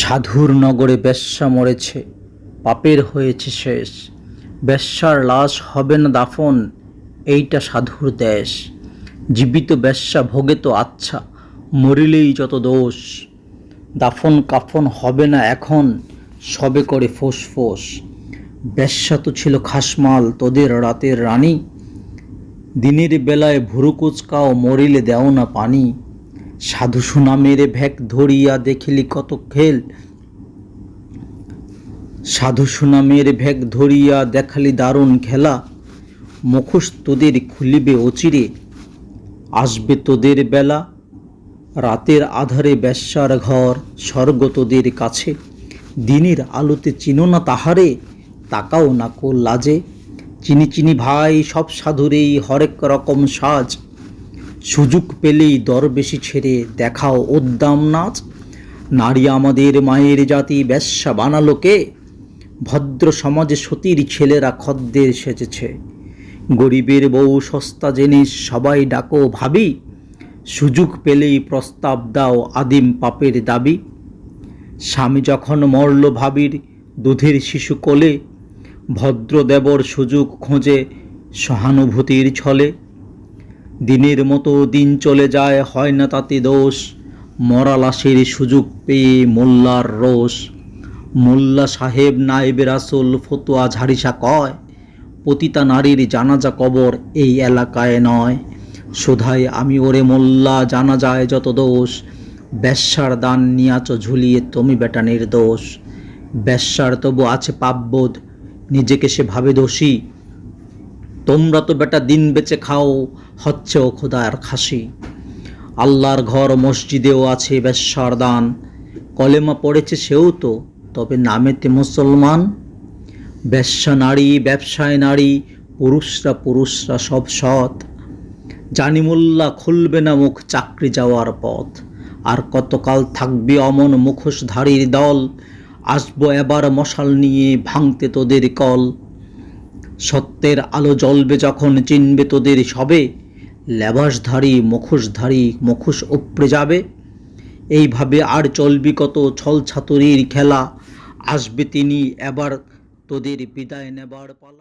সাধুর নগরে বেশ্যা মরেছে, পাপের হয়েছে শেষ। বেশ্যার লাশ হবে না দাফন, এইটা সাধুর দেশ। জীবিত বেশ্যা ভোগে তো আচ্ছা মরিলেই যত দোষ। দাফন কাফন হবে না এখন, সবে করে ফোঁস ফোঁস। বেশ্যা তো ছিল খাসমাল, তোদের রাতের রানী। দিনের বেলায় ভুরু কুচকাও, মরিলে দেও না পানি। সাধু সোনা মেরে ভ্যাক ধরিয়া দেখিলি কত খেল। সাধু সোনা মেরে ভ্যাক ধরিয়া দেখালি দারুণ খেলা। মুখোশ তোদের খুলিবে অচিরে, আসবে তোদের বেলা। রাতের আধারে বেশ্যার ঘর, স্বর্গ তোদের কাছে। দিনের আলোতে চিনো না তাহারে, তাকাও না কো লাজে। চিনি চিনি ভাই, সব সাধুরেই হরেক রকম সাজ। সুযোগ পেলেই দর বেশি ছেড়ে দেখাও উদ্দাম নাচ। নারী আমাদের মায়ের জাতি ব্যবসা বানালো কে? ভদ্র সমাজে সতীর ছেলেরা খদ্দের সেজেছে। গরিবের বউ সস্তা জিনিস সবাই ডাকো ভাবি। সুযোগ পেলেই প্রস্তাব দাও আদিম পাপের দাবি। স্বামী যখন মরল ভাবির দুধের শিশু কোলে, ভদ্রদেবর সুযোগ খোঁজে সহানুভূতির ছলে। দিনের মতো দিন চলে যায়, হয় না তাতে দোষ? মরা লাশের সুযোগ পেয়ে মোল্লার রোষ। মোল্লা সাহেব নায়েবের আসল ফতুয়া ঝাড়িসা কয়, পতিতা নারীর জানাজা কবর এই এলাকায় নয়। শোধায় আমি ওরে মোল্লা জানা যায় যত দোষ। বেশ্যার দান নিয়াচ ঝুলিয়ে তুমি বেটা নির্দোষ। বেশ্যার তবু আছে পাপবোধ, নিজেকে সে ভাবে দোষী। তোমরা তো বেটা দিন বেচে খাও, হচ্ছে ও খোদার খাসি। আল্লাহর ঘর মসজিদেও আছে বেশ্যার দান। কলেমা পড়েছে সেও তো, তবে নামেতে মুসলমান। ব্যবসা নারী, ব্যবসায় নারী, পুরুষরা পুরুষরা সব সৎ। জানিমুল্লা খুলবে না মুখ চাকরি যাওয়ার পথ। আর কতকাল থাকবে অমন মুখোশধারীর দল? আসব এবার মশাল নিয়ে ভাঙতে তোদের কল। সত্যের আলো জ্বলবে যখন চিনবে তোদের সবে। লেবাসধারী, মুখোশধারী, মুখোশ উপড়ে যাবে। এইভাবে আর চলবি কত ছল ছাতুরির খেলা। আসবে তিনি, এবার তোদের বিদায় নেবার পালা।